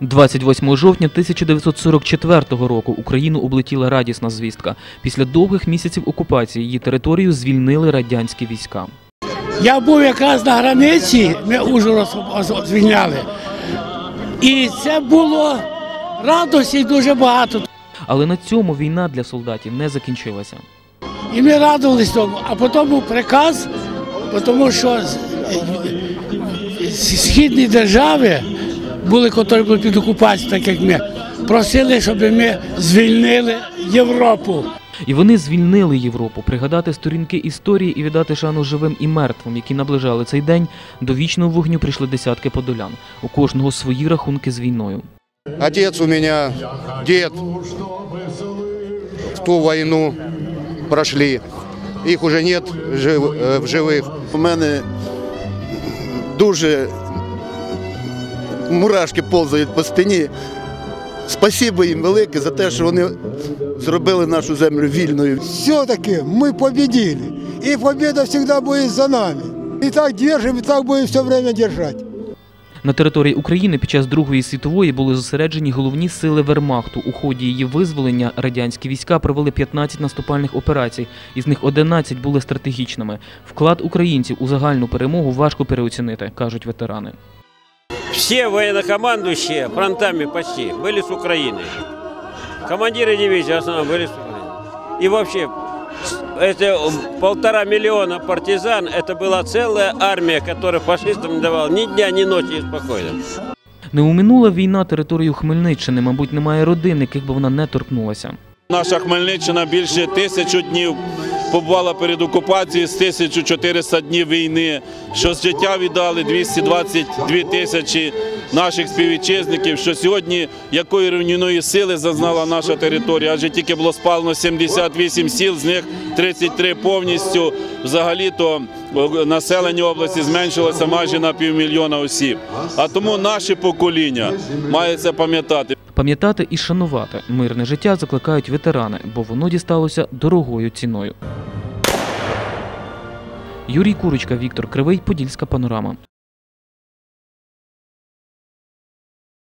28 жовтня 1944 року Україну облетіла радісна звістка. Після довгих місяців окупації її територію звільнили радянські війська. Я був якраз на границі, ми Ужгород звільняли. І це було радості дуже багато. Але на цьому війна для солдатів не закінчилася. І ми радувалися тому. А потім був приказ, тому що східні держави були, які були під окупацією, так як ми, просили, щоб ми звільнили Європу. І вони звільнили Європу, пригадати сторінки історії і віддати шану живим і мертвим, які наближали цей день. До вічного вогню прийшли десятки подолян. У кожного свої рахунки з війною. Отец у меня, дед в ту войну прошли. Их уже нет жив- э, в живых. У мене дуже мурашки повзають по спині. Спасибо їм велике за те, що вони зробили нашу землю вільною. все-таки мы победили. И победа всегда будет за нами. И так держим, и так будем все время держать. На території України під час Другої світової були зосереджені головні сили Вермахту. У ході її визволення радянські війська провели 15 наступальних операцій, із них 11 були стратегічними. Вклад українців у загальну перемогу важко переоцінити, кажуть ветерани. Все военнокомандующие фронтами почти были с Украины. Командиры дивизии в основном были с Украины. И вообще, с- это полтора миллиона партизан, это была целая армия, которая фашистам не давала ни дня, ни ночи спокойно. Не уминула війна територію Хмельниччини, мабуть, немає родин, яких би вона не торкнулася. Наша Хмельниччина більше тисячу днів побувала перед окупацією з 1400 днів війни, що з життя віддали 222 тисячі наших співвітчизників, що сьогодні якої руйнівної сили зазнала наша територія, адже тільки було спалено 78 сіл, з них 33 повністю. Взагалі-то е, населення області зменшилося майже на півмільйона осіб. А тому наше покоління має це пам'ятати. Пам'ятати і шанувати мирне життя закликають ветерани, бо воно дісталося дорогою ціною. Юрій Курочка, Віктор Кривий, Подільська панорама.